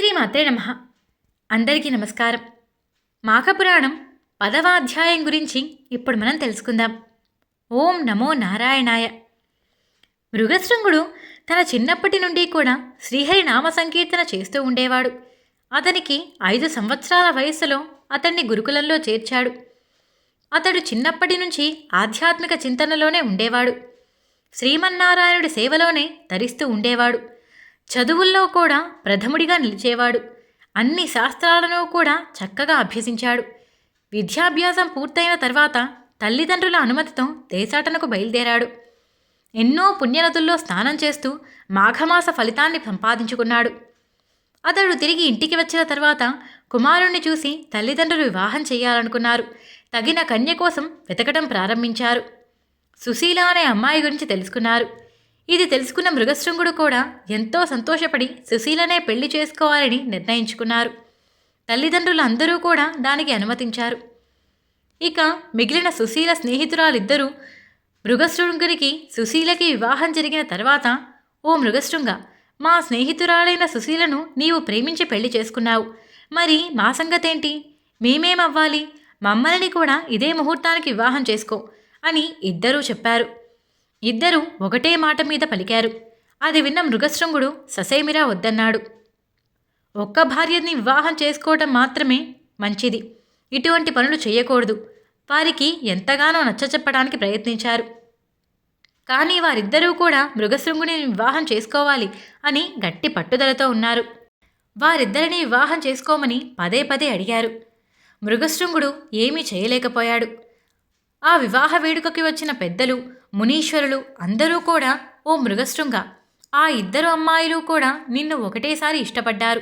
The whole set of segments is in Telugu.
శ్రీమాత్రే నమ. అందరికీ నమస్కారం. మాఘపురాణం పదవాధ్యాయం గురించి ఇప్పుడు మనం తెలుసుకుందాం. ఓం నమో నారాయణాయ. మృగశృంగుడు తన చిన్నప్పటి నుండి కూడా శ్రీహరి నామ సంకీర్తన చేస్తూ ఉండేవాడు. అతనికి ఐదు సంవత్సరాల వయస్సులో అతన్ని గురుకులంలో చేర్చాడు. అతడు చిన్నప్పటి నుంచి ఆధ్యాత్మిక చింతనలోనే ఉండేవాడు. శ్రీమన్నారాయణుడి సేవలోనే తరిస్తూ ఉండేవాడు. చదువుల్లో కూడా ప్రథముడిగా నిలిచేవాడు. అన్ని శాస్త్రాలను కూడా చక్కగా అభ్యసించాడు. విద్యాభ్యాసం పూర్తయిన తర్వాత తల్లిదండ్రుల అనుమతితో దేశాటనకు బయలుదేరాడు. ఎన్నో పుణ్యనదుల్లో స్నానం చేస్తూ మాఘమాస ఫలితాన్ని సంపాదించుకున్నాడు. అతడు తిరిగి ఇంటికి వచ్చిన తర్వాత కుమారుణ్ణి చూసి తల్లిదండ్రులు వివాహం చేయాలనుకున్నారు. తగిన కన్య కోసం వెతకడం ప్రారంభించారు. సుశీల అనే అమ్మాయి గురించి తెలుసుకున్నారు. ఇది తెలుసుకున్న మృగశృంగుడు కూడా ఎంతో సంతోషపడి సుశీలనే పెళ్ళి చేసుకోవాలని నిర్ణయించుకున్నారు. తల్లిదండ్రులు అందరూ కూడా దానికి అనుమతించారు. ఇక మిగిలిన సుశీల స్నేహితురాలిద్దరూ మృగశృంగునికి సుశీలకి వివాహం జరిగిన తర్వాత ఓ మృగశృంగ మా స్నేహితురాలైన సుశీలను నీవు ప్రేమించి పెళ్ళి చేసుకున్నావు. మరి మా సంగతేంటి? మేమేమవ్వాలి? మమ్మల్ని కూడా ఇదే ముహూర్తానికి వివాహం చేసుకో అని ఇద్దరూ చెప్పారు. ఇద్దరూ ఒకటే మాట మీద పలికారు. అది విన్న మృగశృంగుడు ససేమిరా వద్దన్నాడు. ఒక్క భార్యని వివాహం చేసుకోవటం మాత్రమే మంచిది. ఇటువంటి పనులు చేయకూడదు. వారికి ఎంతగానో నచ్చచెప్పడానికి ప్రయత్నించారు. కానీ వారిద్దరూ కూడా మృగశృంగుని వివాహం చేసుకోవాలి అని గట్టి పట్టుదలతో ఉన్నారు. వారిద్దరిని వివాహం చేసుకోమని పదే పదే అడిగారు. మృగశృంగుడు ఏమీ చేయలేకపోయాడు. ఆ వివాహ వేడుకకి వచ్చిన పెద్దలు మునీశ్వరులు అందరూ కూడా ఓ మృగశృంగ. ఆ ఇద్దరు అమ్మాయిలు కూడా నిన్ను ఒకటేసారి ఇష్టపడ్డారు.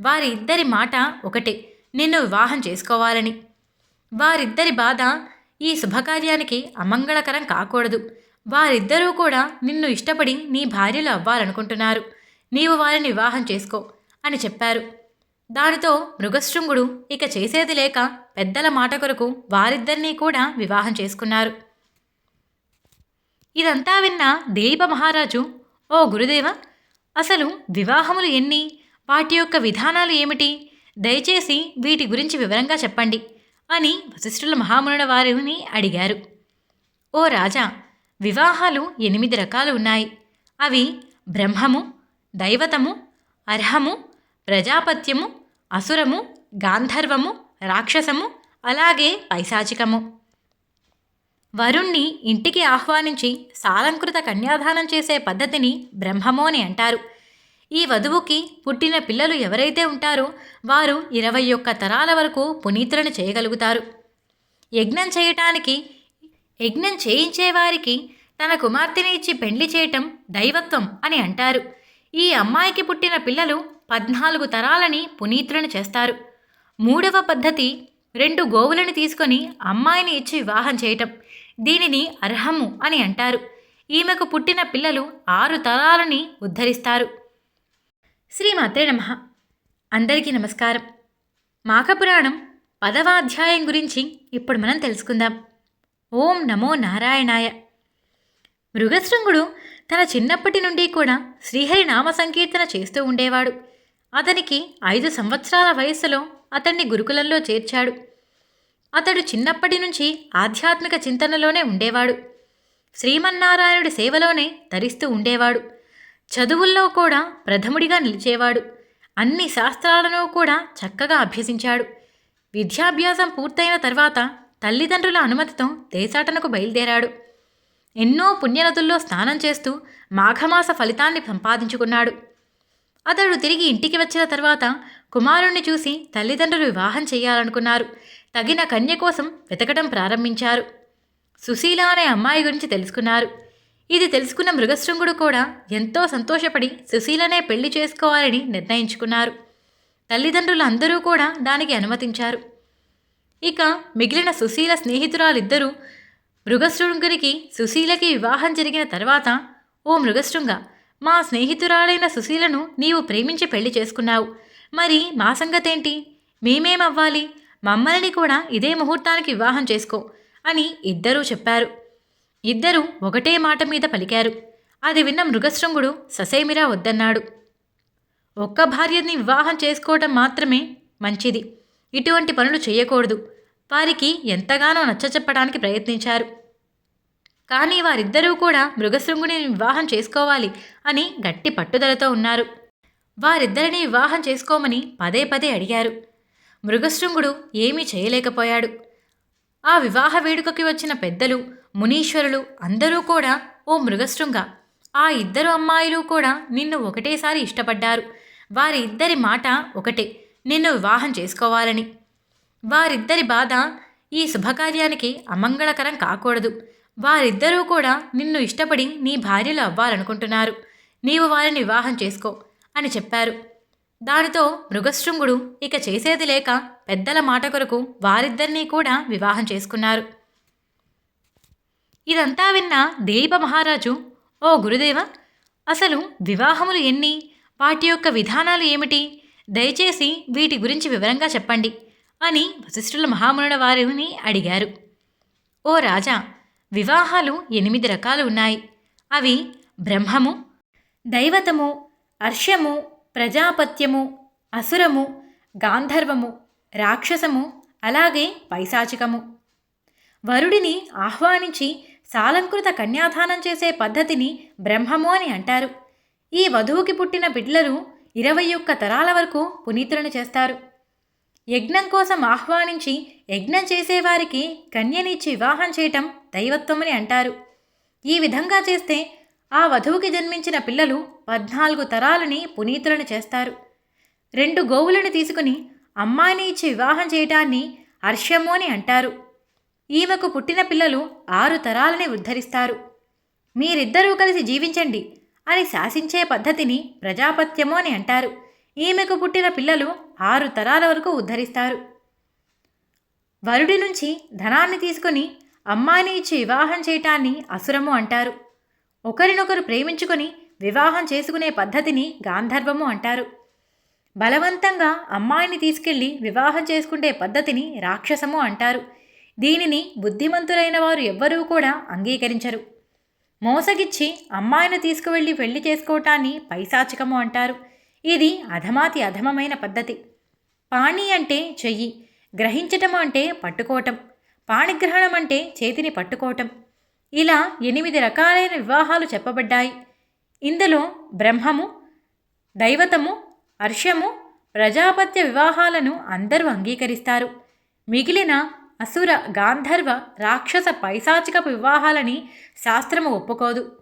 వారి ఇద్దరి మాట ఒకటే నిన్ను వివాహం చేసుకోవాలని. వారిద్దరి బాధ ఈ శుభకార్యానికి అమంగళకరం కాకూడదు. వారిద్దరూ కూడా నిన్ను ఇష్టపడి నీ భార్యలు అవ్వాలనుకుంటున్నారు. నీవు వారిని వివాహం చేసుకో అని చెప్పారు. దానితో మృగశృంగుడు ఇక చేసేది లేక పెద్దల మాట కొరకు వారిద్దరినీ కూడా వివాహం చేసుకున్నారు. ఇదంతా విన్న దిలీప మహారాజు ఓ గురుదేవ అసలు వివాహములు ఎన్ని? వాటి యొక్క విధానాలు ఏమిటి? దయచేసి వీటి గురించి వివరంగా చెప్పండి అని వశిష్ఠుల మహామునుల వారిని అడిగారు. ఓ రాజా వివాహాలు ఎనిమిది రకాలు ఉన్నాయి. అవి బ్రహ్మము దైవతము అర్హము ప్రజాపత్యము అసురము గాంధర్వము రాక్షసము అలాగే పైశాచికము. వరుణ్ణి ఇంటికి ఆహ్వానించి సాలంకృత కన్యాదానం చేసే పద్ధతిని బ్రహ్మము అని అంటారు. ఈ వధువుకి పుట్టిన పిల్లలు ఎవరైతే ఉంటారో వారు ఇరవై ఒక్క తరాల వరకు పునీతులను చేయగలుగుతారు. యజ్ఞం చేయటానికి యజ్ఞం చేయించేవారికి తన కుమార్తెని ఇచ్చి పెండ్లి చేయటం దైవత్వం అని అంటారు. ఈ అమ్మాయికి పుట్టిన పిల్లలు పద్నాలుగు తరాలని పునీతులను చేస్తారు. మూడవ పద్ధతి రెండు గోవులను తీసుకొని అమ్మాయిని ఇచ్చి వివాహం చేయటం. దీనిని అర్హము అని అంటారు. ఈమెకు పుట్టిన పిల్లలు ఆరు తరాలని ఉద్ధరిస్తారు. శ్రీమాత్రే నమ. అందరికీ నమస్కారం. మాఘపురాణం పదవాధ్యాయం గురించి ఇప్పుడు మనం తెలుసుకుందాం. ఓం నమో నారాయణాయ. మృగశృంగుడు తన చిన్నప్పటి నుండి కూడా శ్రీహరి నామ సంకీర్తన చేస్తూ ఉండేవాడు. అతనికి ఐదు సంవత్సరాల వయస్సులో అతన్ని గురుకులంలో చేర్చాడు. అతడు చిన్నప్పటి నుంచి ఆధ్యాత్మిక చింతనలోనే ఉండేవాడు. శ్రీమన్నారాయణుడి సేవలోనే తరిస్తూ ఉండేవాడు. చదువుల్లో కూడా ప్రథముడిగా నిలిచేవాడు. అన్ని శాస్త్రాలను కూడా చక్కగా అభ్యసించాడు. విద్యాభ్యాసం పూర్తయిన తర్వాత తల్లిదండ్రుల అనుమతితో దేశాటనకు బయలుదేరాడు. ఎన్నో పుణ్యనదుల్లో స్నానం చేస్తూ మాఘమాస ఫలితాన్ని సంపాదించుకున్నాడు. అతడు తిరిగి ఇంటికి వచ్చిన తర్వాత కుమారుణ్ణి చూసి తల్లిదండ్రులు వివాహం చేయాలనుకున్నారు. తగిన కన్య కోసం వెతకడం ప్రారంభించారు. సుశీల అనే అమ్మాయి గురించి తెలుసుకున్నారు. ఇది తెలుసుకున్న మృగశృంగుడు కూడా ఎంతో సంతోషపడి సుశీలనే పెళ్ళి చేసుకోవాలని నిర్ణయించుకున్నారు. తల్లిదండ్రులు అందరూ కూడా దానికి అనుమతించారు. ఇక మిగిలిన సుశీల స్నేహితురాలిద్దరూ మృగశృంగునికి సుశీలకి వివాహం జరిగిన తర్వాత ఓ మృగశృంగ మా స్నేహితురాలైన సుశీలను నీవు ప్రేమించి పెళ్ళి చేసుకున్నావు. మరి మా సంగతేంటి? మేమేమవ్వాలి? మమ్మల్ని కూడా ఇదే ముహూర్తానికి వివాహం చేసుకో అని ఇద్దరూ చెప్పారు. ఇద్దరూ ఒకటే మాట మీద పలికారు. అది విన్న మృగశృంగుడు ససేమిరా వద్దన్నాడు. ఒక్క భార్యని వివాహం చేసుకోవటం మాత్రమే మంచిది. ఇటువంటి పనులు చేయకూడదు. వారికి ఎంతగానో నచ్చచెప్పడానికి ప్రయత్నించారు. కానీ వారిద్దరూ కూడా మృగశృంగుని వివాహం చేసుకోవాలి అని గట్టి పట్టుదలతో ఉన్నారు. వారిద్దరిని వివాహం చేసుకోమని పదే పదే అడిగారు. మృగశృంగుడు ఏమీ చేయలేకపోయాడు. ఆ వివాహ వేడుకకి వచ్చిన పెద్దలు మునీశ్వరులు అందరూ కూడా ఓ మృగశృంగ. ఆ ఇద్దరు అమ్మాయిలు కూడా నిన్ను ఒకటేసారి ఇష్టపడ్డారు. వారి ఇద్దరి మాట ఒకటే నిన్ను వివాహం చేసుకోవాలని. వారిద్దరి బాధ ఈ శుభకార్యానికి అమంగళకరం కాకూడదు. వారిద్దరూ కూడా నిన్ను ఇష్టపడి నీ భార్యలు అవ్వాలనుకుంటున్నారు. నీవు వారిని వివాహం చేసుకో అని చెప్పారు. దానితో మృగశృంగుడు ఇక చేసేది లేక పెద్దల మాట కొరకు వారిద్దరినీ కూడా వివాహం చేసుకున్నారు. ఇదంతా విన్న దేవ మహారాజు ఓ గురుదేవ అసలు వివాహములు ఎన్ని? వాటి యొక్క విధానాలు ఏమిటి? దయచేసి వీటి గురించి వివరంగా చెప్పండి అని వశిష్ఠుల మహామునుల వారిని అడిగారు. ఓ రాజా వివాహాలు ఎనిమిది రకాలు ఉన్నాయి. అవి బ్రహ్మము దైవతము అర్షము ప్రజాపత్యము అసురము గాంధర్వము రాక్షసము అలాగే పైశాచికము వరుడిని ఆహ్వానించి సాలంకృత కన్యాదానం చేసే పద్ధతిని బ్రహ్మము అని అంటారు. ఈ వధువుకి పుట్టిన బిడ్డలు ఇరవై ఒక్క తరాల వరకు పునీతులను చేస్తారు. యజ్ఞం కోసం ఆహ్వానించి యజ్ఞం చేసేవారికి కన్యనిచ్చి వివాహం చేయటం దైవత్వమని అంటారు. ఈ విధంగా చేస్తే ఆ వధువుకి జన్మించిన పిల్లలు పద్నాలుగు తరాలని పునీతులను చేస్తారు. రెండు గోవులను తీసుకుని అమ్మాయిని ఇచ్చి వివాహం చేయటాన్ని హర్షము అని అంటారు. ఈమెకు పుట్టిన పిల్లలు ఆరు తరాలని ఉద్ధరిస్తారు. మీరిద్దరూ కలిసి జీవించండి అని శాసించే పద్ధతిని ప్రజాపత్యము అని అంటారు. ఈమెకు పుట్టిన పిల్లలు ఆరు తరాల వరకు ఉద్ధరిస్తారు. వరుడి నుంచి ధనాన్ని తీసుకుని అమ్మాయిని ఇచ్చి వివాహం చేయటాన్ని అసురము అంటారు. ఒకరినొకరు ప్రేమించుకొని వివాహం చేసుకునే పద్ధతిని గాంధర్వము అంటారు. బలవంతంగా అమ్మాయిని తీసుకెళ్ళి వివాహం చేసుకునే పద్ధతిని రాక్షసము అంటారు. దీనిని బుద్ధిమంతులైన వారు ఎవ్వరూ కూడా అంగీకరించరు. మోసగిచ్చి అమ్మాయిని తీసుకువెళ్ళి పెళ్ళి చేసుకోవటాన్ని పైశాచికము అంటారు. ఇది అధమాతి అధమమైన పద్ధతి. పాణి అంటే చెయ్యి గ్రహించటం అంటే పట్టుకోవటం పాణిగ్రహణం అంటే చేతిని పట్టుకోవటం. ఇలా ఎనిమిది రకాలైన వివాహాలు చెప్పబడ్డాయి. ఇందులో బ్రహ్మము దైవతము హర్షము ప్రజాపత్య వివాహాలను అందరూ అంగీకరిస్తారు. మిగిలిన అసుర గాంధర్వ రాక్షస పైశాచికపు వివాహాలని శాస్త్రము ఒప్పుకోదు.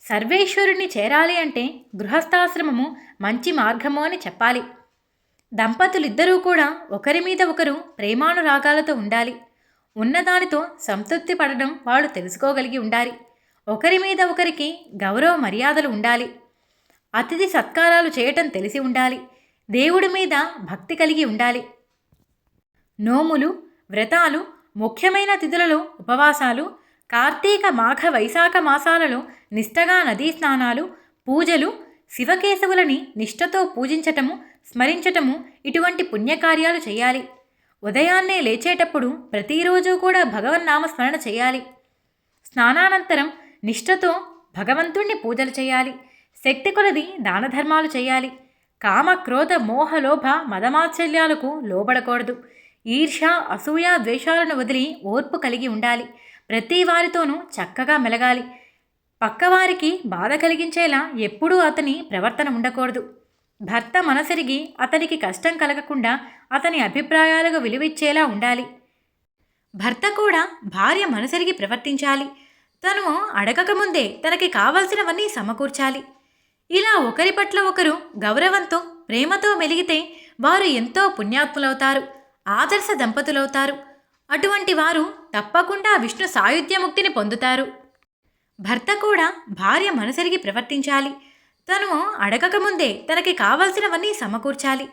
సర్వేశ్వరుణ్ణి చేరాలి అంటే గృహస్థాశ్రమము మంచి మార్గము అని చెప్పాలి. దంపతులిద్దరూ కూడా ఒకరి మీద ఒకరు ప్రేమానురాగాలతో ఉండాలి. ఉన్నదానితో సంతృప్తి పడడం వాళ్ళు తెలుసుకోగలిగి ఉండాలి. ఒకరి మీద ఒకరికి గౌరవ మర్యాదలు ఉండాలి. అతిథి సత్కారాలు చేయటం తెలిసి ఉండాలి. దేవుడి మీద భక్తి కలిగి ఉండాలి. నోములు వ్రతాలు ముఖ్యమైన తిథులలో ఉపవాసాలు కార్తీక మాఘ వైశాఖ మాసాలలో నిష్టగా నదీ స్నానాలు పూజలు శివకేశవులని నిష్ఠతో పూజించటము స్మరించటము ఇటువంటి పుణ్యకార్యాలు చేయాలి. ఉదయాన్నే లేచేటప్పుడు ప్రతిరోజు కూడా భగవన్నామస్మరణ చేయాలి. స్నానానంతరం నిష్ఠతో భగవంతుణ్ణి పూజలు చేయాలి. శక్తి కొలది దాన ధర్మాలు చేయాలి. కామ క్రోధ మోహ లోభ మదమాత్సల్యాలకు లోబడకూడదు. ఈర్ష అసూయ ద్వేషాలను వదిలి ఓర్పు కలిగి ఉండాలి. ప్రతి వారితోనూ చక్కగా మెలగాలి. పక్కవారికి బాధ కలిగించేలా ఎప్పుడూ అతని ప్రవర్తన ఉండకూడదు. భర్త మనసరిగి అతనికి కష్టం కలగకుండా అతని అభిప్రాయాలకు విలువిచ్చేలా ఉండాలి. భర్త కూడా భార్య మనసరిగి ప్రవర్తించాలి. తను అడగకముందే తనకి కావలసినవన్నీ సమకూర్చాలి. ఇలా ఒకరి పట్ల ఒకరు గౌరవంతో ప్రేమతో మెలిగితే వారు ఎంతో పుణ్యాత్ములవుతారు ఆదర్శ దంపతులవుతారు. అటువంటి వారు తప్పకుండా విష్ణు సాయుధ్యముక్తిని పొందుతారు. భర్త కూడా భార్య మనసరిగి ప్రవర్తించాలి. తను అడగకముందే తనకి కావలసినవన్నీ సమకూర్చాలి.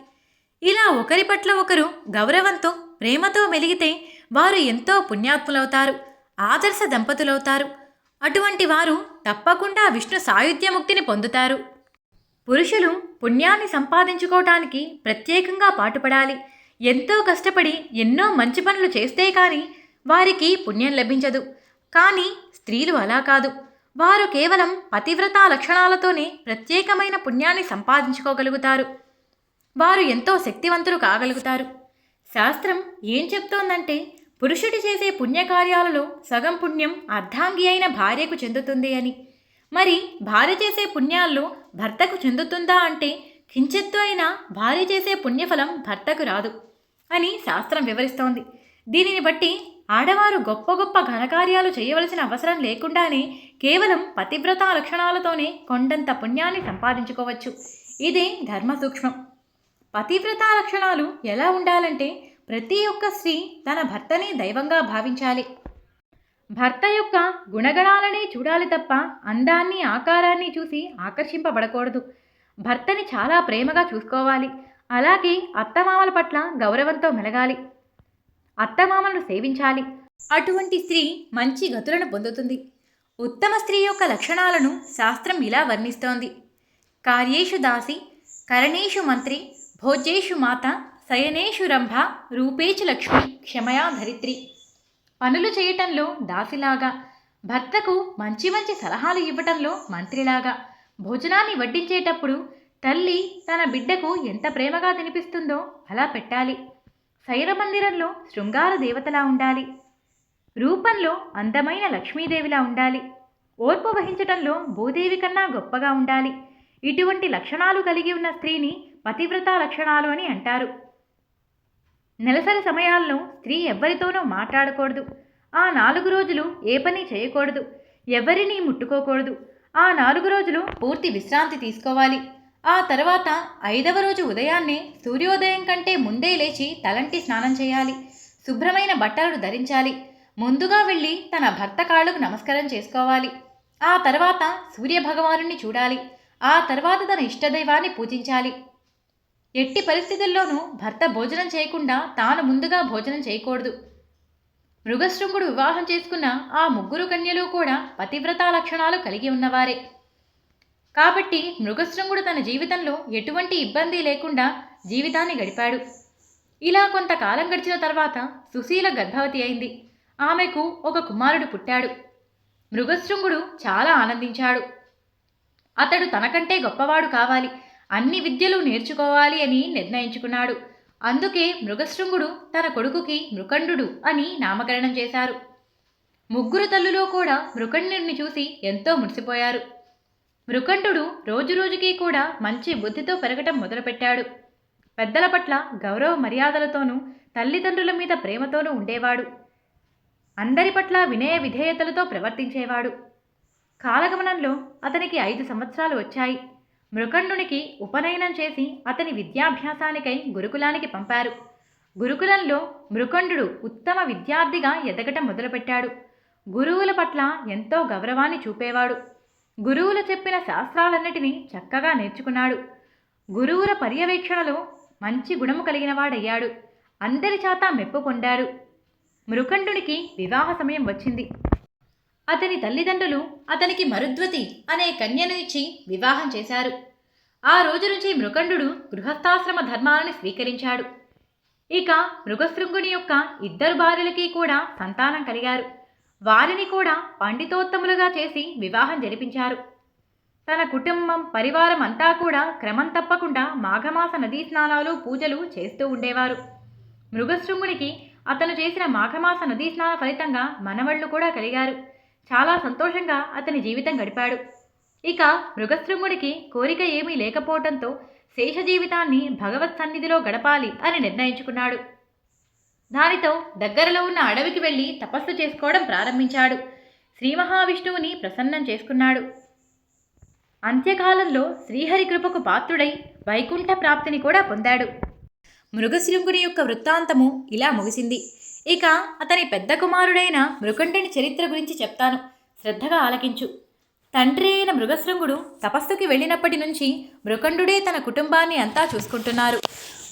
ఇలా ఒకరి పట్ల ఒకరు గౌరవంతో ప్రేమతో మెలిగితే వారు ఎంతో పుణ్యాత్ములవుతారు ఆదర్శ దంపతులవుతారు. అటువంటి వారు తప్పకుండా విష్ణు సాయుధ్యముక్తిని పొందుతారు. పురుషులు పుణ్యాన్ని సంపాదించుకోవటానికి ప్రత్యేకంగా పాటుపడాలి. ఎంతో కష్టపడి ఎన్నో మంచి పనులు చేస్తే కానీ వారికి పుణ్యం లభించదు. కానీ స్త్రీలు అలా కాదు. వారు కేవలం పతివ్రత లక్షణాలతోనే ప్రత్యేకమైన పుణ్యాన్ని సంపాదించుకోగలుగుతారు. వారు ఎంతో శక్తివంతులు కాగలుగుతారు. శాస్త్రం ఏం చెప్తోందంటే పురుషుడు చేసే పుణ్యకార్యాలలో సగం పుణ్యం అర్ధాంగి అయిన భార్యకు చెందుతుంది అని. మరి భార్య చేసే పుణ్యాల్లో భర్తకు చెందుతుందా అంటే కించెత్తు అయినా భార్య చేసే పుణ్యఫలం భర్తకు రాదు అని శాస్త్రం వివరిస్తోంది. దీనిని బట్టి ఆడవారు గొప్ప గొప్ప ఘనకార్యాలు చేయవలసిన అవసరం లేకుండానే కేవలం పతివ్రత లక్షణాలతోనే కొండంత పుణ్యాన్ని సంపాదించుకోవచ్చు. ఇదే ధర్మ సూక్ష్మం పతివ్రత లక్షణాలు ఎలా ఉండాలంటే ప్రతి ఒక్క స్త్రీ తన భర్తని దైవంగా భావించాలి. భర్త యొక్క గుణగణాలనే చూడాలి తప్ప అందాన్ని ఆకారాన్ని చూసి ఆకర్షింపబడకూడదు. భర్తని చాలా ప్రేమగా చూసుకోవాలి. అలాగే అత్తమామల పట్ల గౌరవంతో మెలగాలి. అత్తమామలను సేవించాలి. అటువంటి స్త్రీ మంచి గతులను పొందుతుంది. ఉత్తమ స్త్రీ యొక్క లక్షణాలను శాస్త్రం ఇలా వర్ణిస్తోంది. కార్యేషు దాసి కరణేషు మంత్రి భోజ్యేషు మాత శయనేషు రంభ రూపేచు లక్ష్మి క్షమయా ధరిత్రి. పనులు చేయటంలో దాసిలాగా భర్తకు మంచి మంచి సలహాలు ఇవ్వటంలో మంత్రిలాగా భోజనాన్ని వడ్డించేటప్పుడు తల్లి తన బిడ్డకు ఎంత ప్రేమగా తినిపిస్తుందో అలా పెట్టాలి. శైల మందిరంలో శృంగార దేవతలా ఉండాలి. రూపంలో అందమైన లక్ష్మీదేవిలా ఉండాలి. ఓర్పు వహించటంలో భూదేవి కన్నా గొప్పగా ఉండాలి. ఇటువంటి లక్షణాలు కలిగి ఉన్న స్త్రీని పతివ్రత లక్షణాలు అని అంటారు. నెలసరి సమయాల్లో స్త్రీ ఎవ్వరితోనూ మాట్లాడకూడదు. ఆ నాలుగు రోజులు ఏ పని చేయకూడదు. ఎవరినీ ముట్టుకోకూడదు. ఆ నాలుగు రోజులు పూర్తి విశ్రాంతి తీసుకోవాలి. ఆ తర్వాత ఐదవ రోజు ఉదయాన్నే సూర్యోదయం కంటే ముందే లేచి తలంటి స్నానం చేయాలి. శుభ్రమైన బట్టలను ధరించాలి. ముందుగా వెళ్ళి తన భర్త కాళ్ళకు నమస్కారం చేసుకోవాలి. ఆ తర్వాత సూర్యభగవాను చూడాలి. ఆ తర్వాత తన ఇష్టదైవాన్ని పూజించాలి. ఎట్టి పరిస్థితుల్లోనూ భర్త భోజనం చేయకుండా తాను ముందుగా భోజనం చేయకూడదు. మృగశృంగుడు వివాహం చేసుకున్న ఆ ముగ్గురు కన్యలు కూడా పతివ్రతా లక్షణాలు కలిగి ఉన్నవారే. కాబట్టి మృగశృంగుడు తన జీవితంలో ఎటువంటి ఇబ్బంది లేకుండా జీవితాన్ని గడిపాడు. ఇలా కొంతకాలం గడిచిన తర్వాత సుశీల గర్భవతి అయింది. ఆమెకు ఒక కుమారుడు పుట్టాడు. మృగశృంగుడు చాలా ఆనందించాడు. అతడు తనకంటే గొప్పవాడు కావాలి. అన్ని విద్యలు నేర్చుకోవాలి అని నిర్ణయించుకున్నాడు. అందుకే మృగశృంగుడు తన కొడుకుకి మృకండు అని నామకరణం చేశారు. ముగ్గురు తల్లులో కూడా మృకండుని చూసి ఎంతో మురిసిపోయారు. మృకండు రోజురోజుకి కూడా మంచి బుద్ధితో పెరగటం మొదలుపెట్టాడు. పెద్దల పట్ల గౌరవ మర్యాదలతోనూ తల్లిదండ్రుల మీద ప్రేమతోనూ ఉండేవాడు. అందరి పట్ల వినయ విధేయతలతో ప్రవర్తించేవాడు. కాలగమనంలో అతనికి ఐదు సంవత్సరాలు వచ్చాయి. మృకండునికి ఉపనయనం చేసి అతని విద్యాభ్యాసానికై గురుకులానికి పంపారు. గురుకులంలో మృకండు ఉత్తమ విద్యార్థిగా ఎదగటం మొదలుపెట్టాడు. గురువుల పట్ల ఎంతో గౌరవాన్ని చూపేవాడు. గురువులు చెప్పిన శాస్త్రాలన్నిటినీ చక్కగా నేర్చుకున్నాడు. గురువుల పర్యవేక్షణలో మంచి గుణము కలిగినవాడయ్యాడు. అందరి చేత మెప్పు పొందాడు. మృకండునికి వివాహ సమయం వచ్చింది. అతని తల్లిదండ్రులు అతనికి మరుద్వతి అనే కన్యను ఇచ్చి వివాహం చేశారు. ఆ రోజు నుంచి మృకండు గృహస్థాశ్రమ ధర్మాలను స్వీకరించాడు. ఇక మృగశృంగుని యొక్క ఇద్దరు భార్యలకి కూడా సంతానం కలిగారు. వారిని కూడా పండితోత్తములుగా చేసి వివాహం జరిపించారు. తన కుటుంబం పరివారం అంతా కూడా క్రమం తప్పకుండా మాఘమాస నదీ స్నానాలు పూజలు చేస్తూ ఉండేవారు. మృగశృంగునికి అతను చేసిన మాఘమాస నదీ స్నాన ఫలితంగా మనవళ్ళు కూడా కలిగారు. చాలా సంతోషంగా అతని జీవితం గడిపాడు. ఇక మృగశృంగుడికి కోరిక ఏమీ లేకపోవటంతో శేష జీవితాన్ని భగవత్ సన్నిధిలో గడపాలి అని నిర్ణయించుకున్నాడు. దానితో దగ్గరలో ఉన్న అడవికి వెళ్ళి తపస్సు చేసుకోవడం ప్రారంభించాడు. శ్రీ మహావిష్ణువుని ప్రసన్నం చేసుకున్నాడు. అంత్యకాలంలో శ్రీహరి కృపకు పాత్రుడై వైకుంఠ ప్రాప్తిని కూడా పొందాడు. మృగశృంగుని యొక్క వృత్తాంతము ఇలా ముగిసింది. ఇక అతని పెద్ద కుమారుడైన మృకంఠుని చరిత్ర గురించి చెప్తాను. శ్రద్ధగా ఆలకించు. తండ్రి అయిన మృగశృంగుడు తపస్సుకి వెళ్ళినప్పటి నుంచి మృకండుడే తన కుటుంబాన్ని అంతా చూసుకుంటున్నారు.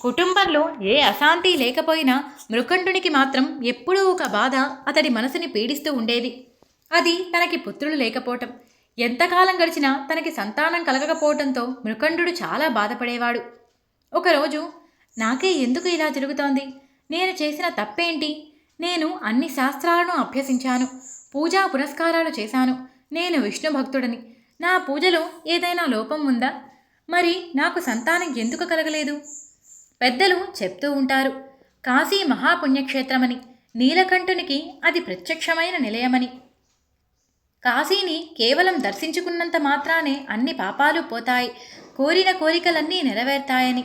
కుటుంబంలో ఏ అశాంతి లేకపోయినా మృకండునికి మాత్రం ఎప్పుడూ ఒక బాధ అతడి మనసుని పీడిస్తూ ఉండేది. అది తనకి పుత్రులు లేకపోవటం. ఎంతకాలం గడిచినా తనకి సంతానం కలగకపోవటంతో మృకండు చాలా బాధపడేవాడు. ఒకరోజు నాకే ఎందుకు ఇలా జరుగుతోంది? నేను చేసిన తప్పేంటి? నేను అన్ని శాస్త్రాలను అభ్యసించాను. పూజా పురస్కారాలు చేశాను. నేను విష్ణు భక్తుడని. నా పూజలో ఏదైనా లోపం ఉందా? మరి నాకు సంతానం ఎందుకు కలగలేదు? పెద్దలు చెప్తూ ఉంటారు. కాశీ మహాపుణ్యక్షేత్రమని నీలకంఠునికి అది ప్రత్యక్షమైన నిలయమని. కాశీని కేవలం దర్శించుకున్నంత మాత్రానే అన్ని పాపాలు పోతాయి. కోరిన కోరికలన్నీ నెరవేర్తాయని.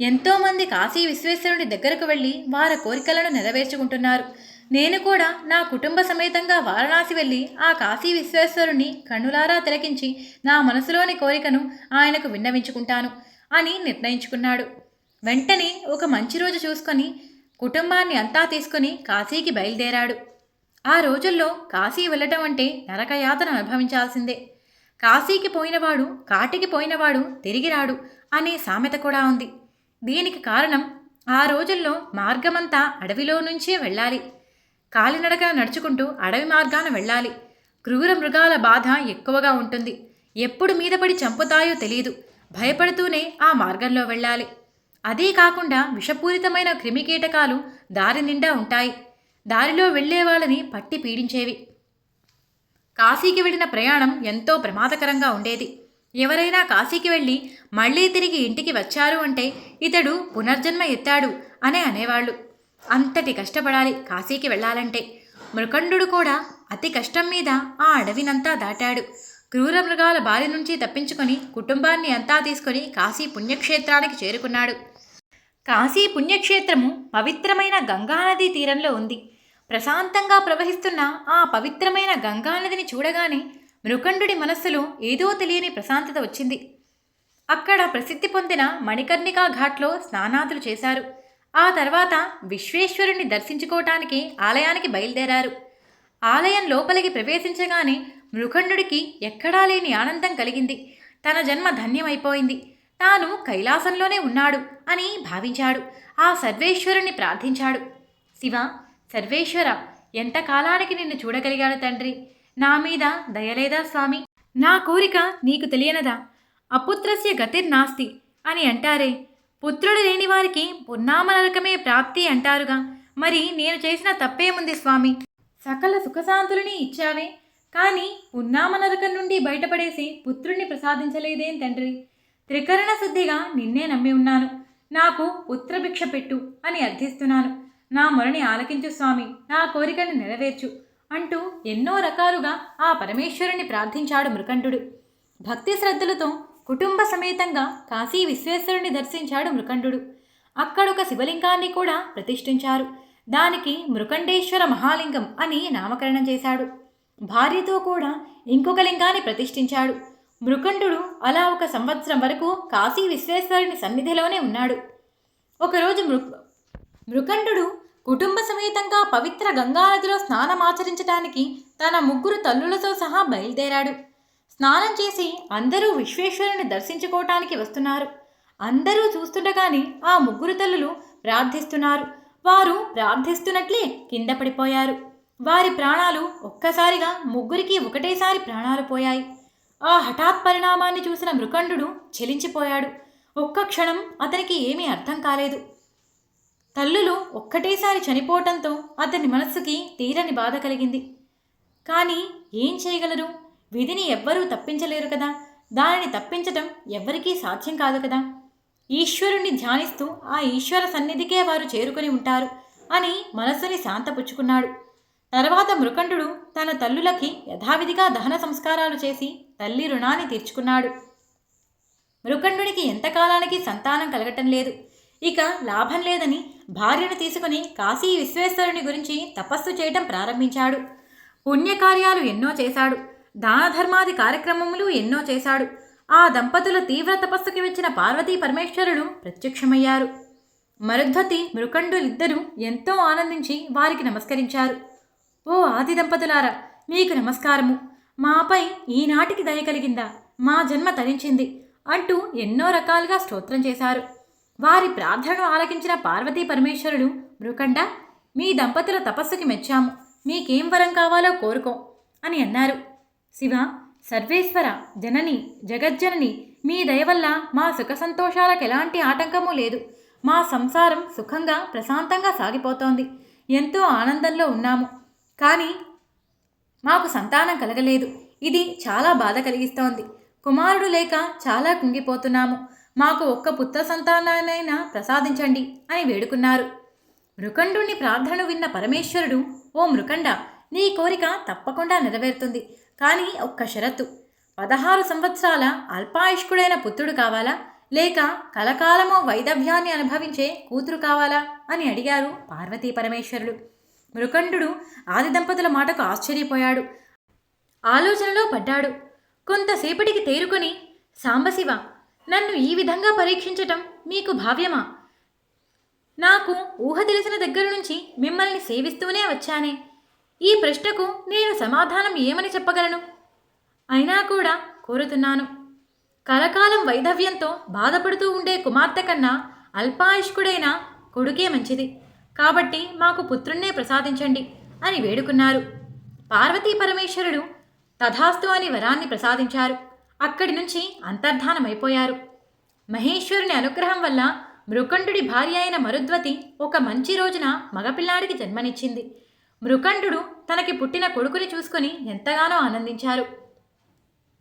ఎంతోమంది కాశీ విశ్వేశ్వరుని దగ్గరకు వెళ్ళి వారి కోరికలను నెరవేర్చుకుంటున్నారు. నేను కూడా నా కుటుంబ సమేతంగా వారణాసి వెళ్ళి ఆ కాశీ విశ్వేశ్వరుని కన్నులారా తిలకించి నా మనసులోని కోరికను ఆయనకు విన్నవించుకుంటాను అని నిర్ణయించుకున్నాడు. వెంటనే ఒక మంచి రోజు చూసుకొని కుటుంబాన్ని అంతా తీసుకుని కాశీకి బయలుదేరాడు. ఆ రోజుల్లో కాశీ వెళ్ళటం అంటే నరకయాతన అనుభవించాల్సిందే. కాశీకి పోయినవాడు కాటికి పోయినవాడు తిరిగి రాడు అనే సామెత కూడా ఉంది. దీనికి కారణం ఆ రోజుల్లో మార్గమంతా అడవిలో నుంచే వెళ్ళాలి. కాలినడకన నడుచుకుంటూ అడవి మార్గాన వెళ్ళాలి. క్రూర మృగాల బాధ ఎక్కువగా ఉంటుంది. ఎప్పుడు మీద పడి చంపుతాయో తెలియదు భయపడుతూనే ఆ మార్గంలో వెళ్ళాలి. అదే కాకుండా విషపూరితమైన క్రిమికీటకాలు దారి నిండా ఉంటాయి. దారిలో వెళ్ళే వాళ్ళని పట్టి పీడించేవి. కాశీకి వెళ్ళిన ప్రయాణం ఎంతో ప్రమాదకరంగా ఉండేది. ఎవరైనా కాశీకి వెళ్ళి మళ్ళీ తిరిగి ఇంటికి వచ్చారు అంటే ఇతడు పునర్జన్మ ఎత్తాడు అనే అనేవాళ్ళు. అంతటి కష్టపడాలి కాశీకి వెళ్ళాలంటే. మృకండు కూడా అతి కష్టం మీద ఆ అడవినంతా దాటాడు. క్రూర మృగాల బారి నుంచి తప్పించుకొని కుటుంబాన్ని అంతా తీసుకొని కాశీ పుణ్యక్షేత్రానికి చేరుకున్నాడు. కాశీ పుణ్యక్షేత్రము పవిత్రమైన గంగానదీ తీరంలో ఉంది. ప్రశాంతంగా ప్రవహిస్తున్న ఆ పవిత్రమైన గంగానదిని చూడగానే మృకండుడి మనస్సులో ఏదో తెలియని ప్రశాంతత వచ్చింది. అక్కడ ప్రసిద్ధి పొందిన మణికర్ణికా ఘాట్లో స్నానాదులు చేశారు. ఆ తర్వాత విశ్వేశ్వరుణ్ణి దర్శించుకోవటానికి ఆలయానికి బయలుదేరారు. ఆలయం లోపలికి ప్రవేశించగానే మృఖండుడికి ఎక్కడా లేని ఆనందం కలిగింది. తన జన్మ ధన్యమైపోయింది. తాను కైలాసంలోనే ఉన్నాడు అని భావించాడు. ఆ సర్వేశ్వరుణ్ణి ప్రార్థించాడు. శివ సర్వేశ్వర ఎంత కాలానికి నిన్ను చూడగలిగాడు తండ్రి? నా మీద దయలేదా స్వామి? నా కోరిక నీకు తెలియనదా? అపుత్రస్య గతిర్నాస్తి అని అంటారే. పుత్రుడు లేని వారికి పున్నామనరకమే ప్రాప్తి అంటారుగా. మరి నేను చేసిన తప్పేముంది స్వామి? సకల సుఖశాంతులని ఇచ్చావే. కానీ పున్నామనరకం నుండి బయటపడేసి పుత్రుణ్ణి ప్రసాదించలేదేం తండ్రి? త్రికరణ శుద్ధిగా నిన్నే నమ్మి ఉన్నాను. నాకు పుత్రభిక్ష పెట్టు అని అర్థిస్తున్నాను. నా మొరని ఆలకించు స్వామి. నా కోరికను నెరవేర్చు. అంటూ ఎన్నో రకాలుగా ఆ పరమేశ్వరుని ప్రార్థించాడు మృకంఠుడు భక్తి శ్రద్ధలతో కుటుంబ సమేతంగా కాశీ విశ్వేశ్వరుని దర్శించాడు మృకంఠుడు అక్కడొక శివలింగాన్ని కూడా ప్రతిష్ఠించారు. దానికి మృకండేశ్వర మహాలింగం అని నామకరణం చేశాడు. భార్యతో కూడా ఇంకొక లింగాన్ని ప్రతిష్ఠించాడు. మృకంఠుడు అలా ఒక సంవత్సరం వరకు కాశీ విశ్వేశ్వరుని సన్నిధిలోనే ఉన్నాడు. ఒకరోజు మృ మృకంఠుడు కుటుంబ సమేతంగా పవిత్ర గంగానదిలో స్నానమాచరించడానికి తన ముగ్గురు తల్లులతో సహా బయలుదేరాడు. స్నానం చేసి అందరూ విశ్వేశ్వరుని దర్శించుకోవటానికి వస్తున్నారు. అందరూ చూస్తుండగానే ఆ ముగ్గురు తల్లులు ప్రార్థిస్తున్నారు. వారు ప్రార్థిస్తున్నట్లే కింద పడిపోయారు. వారి ప్రాణాలు ఒక్కసారిగా ముగ్గురికి ఒకటేసారి ప్రాణాలు పోయాయి. ఆ హఠాత్ పరిణామాన్ని చూసిన మృకండు చెలించిపోయాడు. ఒక్క క్షణం అతనికి ఏమీ అర్థం కాలేదు. తల్లులు ఒక్కటేసారి చనిపోవటంతో అతని మనస్సుకి తీరని బాధ కలిగింది. కానీ ఏం చేయగలరు? విధిని ఎవ్వరూ తప్పించలేరు కదా. దానిని తప్పించటం ఎవ్వరికీ సాధ్యం కాదు కదా. ఈశ్వరుణ్ణి ధ్యానిస్తూ ఆ ఈశ్వర సన్నిధికే వారు చేరుకొని ఉంటారు అని మనస్సుని శాంతపుచ్చుకున్నాడు. తర్వాత మృకండు తన తల్లులకి యథావిధిగా దహన సంస్కారాలు చేసి తల్లి రుణాన్ని తీర్చుకున్నాడు. మృకండునికి ఎంతకాలానికి సంతానం కలగటం లేదు. ఇక లాభం లేదని భార్యను తీసుకుని కాశీ విశ్వేశ్వరుని గురించి తపస్సు చేయటం ప్రారంభించాడు. పుణ్యకార్యాలు ఎన్నో చేశాడు. దాన ధర్మాది కార్యక్రమములు ఎన్నో చేశాడు. ఆ దంపతుల తీవ్ర తపస్సుకి వచ్చిన పార్వతీ పరమేశ్వరుడు ప్రత్యక్షమయ్యారు. మరుద్వతి మృకండులిద్దరూ ఎంతో ఆనందించి వారికి నమస్కరించారు. ఓ ఆది దంపతులారా మీకు నమస్కారము. మాపై ఈనాటికి దయ కలిగిందా? మా జన్మ తరించింది అంటూ ఎన్నో రకాలుగా స్తోత్రం చేశారు. వారి ప్రార్థనను ఆలకించిన పార్వతీ పరమేశ్వరుడు మృకండ మీ దంపతుల తపస్సుకి మెచ్చాము. మీకేం వరం కావాలో కోరుకో అని అన్నారు. శివ సర్వేశ్వర జనని జగజ్జనని మీ దయ వల్ల మా సుఖ సంతోషాలకు ఎలాంటి ఆటంకము లేదు. మా సంసారం సుఖంగా ప్రశాంతంగా సాగిపోతోంది. ఎంతో ఆనందంలో ఉన్నాము. కానీ మాకు సంతానం కలగలేదు. ఇది చాలా బాధ కలిగిస్తోంది. కుమారుడు లేక చాలా కుంగిపోతున్నాము. మాకు ఒక్క పుత్ర సంతానాన్నైనా ప్రసాదించండి అని వేడుకున్నారు. మృకండుని ప్రార్థన విన్న పరమేశ్వరుడు ఓ మృకండ నీ కోరిక తప్పకుండా నెరవేరుతుంది. కానీ ఒక్క షరతు. పదహారు సంవత్సరాల అల్పాయుష్కుడైన పుత్రుడు కావాలా? లేక కలకాలమో వైదవ్యాన్ని అనుభవించే కూతురు కావాలా? అని అడిగారు పార్వతీ పరమేశ్వరుడు. మృకండు ఆది దంపతుల మాటకు ఆశ్చర్యపోయాడు. ఆలోచనలో పడ్డాడు. కొంతసేపటికి తేరుకొని సాంబశివ నన్ను ఈ విధంగా పరీక్షించటం మీకు భావ్యమా? నాకు ఊహ తెలిసిన దగ్గర నుంచి మిమ్మల్ని సేవిస్తూనే వచ్చానే. ఈ ప్రశ్నకు నేను సమాధానం ఏమని చెప్పగలను? అయినా కూడా కోరుతున్నాను. కలకాలం వైధవ్యంతో బాధపడుతూ ఉండే కుమార్తె కన్నా అల్పాయుష్కుడైన కొడుకే మంచిది. కాబట్టి మాకు పుత్రున్నే ప్రసాదించండి అని వేడుకున్నారు. పార్వతీ పరమేశ్వరుడు తథాస్తు అని వరాన్ని ప్రసాదించారు. అక్కడి నుంచి అంతర్ధానమైపోయారు. మహేశ్వరుని అనుగ్రహం వల్ల మృకండుడి భార్య అయిన మరుద్వతి ఒక మంచి రోజున మగపిల్లాడికి జన్మనిచ్చింది. మృకండు తనకి పుట్టిన కొడుకుని చూసుకుని ఎంతగానో ఆనందించారు.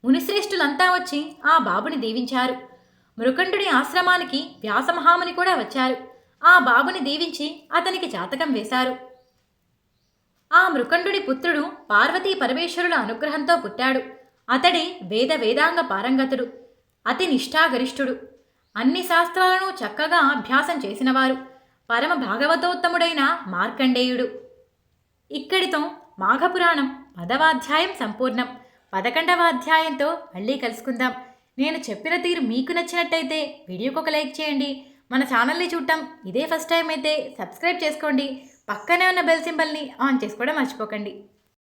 మునిశ్రేష్ఠులంతా వచ్చి ఆ బాబుని దీవించారు. మృకండుడి ఆశ్రమానికి వ్యాసమహాముని కూడా వచ్చారు. ఆ బాబుని దీవించి అతనికి జాతకం వేశారు. ఆ మృకండుడి పుత్రుడు పార్వతీ పరమేశ్వరుల అనుగ్రహంతో పుట్టాడు. అతడే వేద వేదాంగ పారంగతుడు అతి నిష్ఠాగరిష్ఠుడు. అన్ని శాస్త్రాలను చక్కగా అభ్యాసం చేసినవారు పరమ భాగవతోత్తముడైన మార్కండేయుడు. ఇక్కడితో మాఘపురాణం పదవాధ్యాయం సంపూర్ణం. పదకొండవ అధ్యాయంతో మళ్ళీ కలుసుకుందాం. నేను చెప్పిన తీరు మీకు నచ్చినట్టయితే వీడియోకి ఒక లైక్ చేయండి. మన ఛానల్ని చూడటం ఇదే ఫస్ట్ టైం అయితే సబ్స్క్రైబ్ చేసుకోండి. పక్కనే ఉన్న బెల్ సింబల్ని ఆన్ చేసుకోవడం మర్చిపోకండి.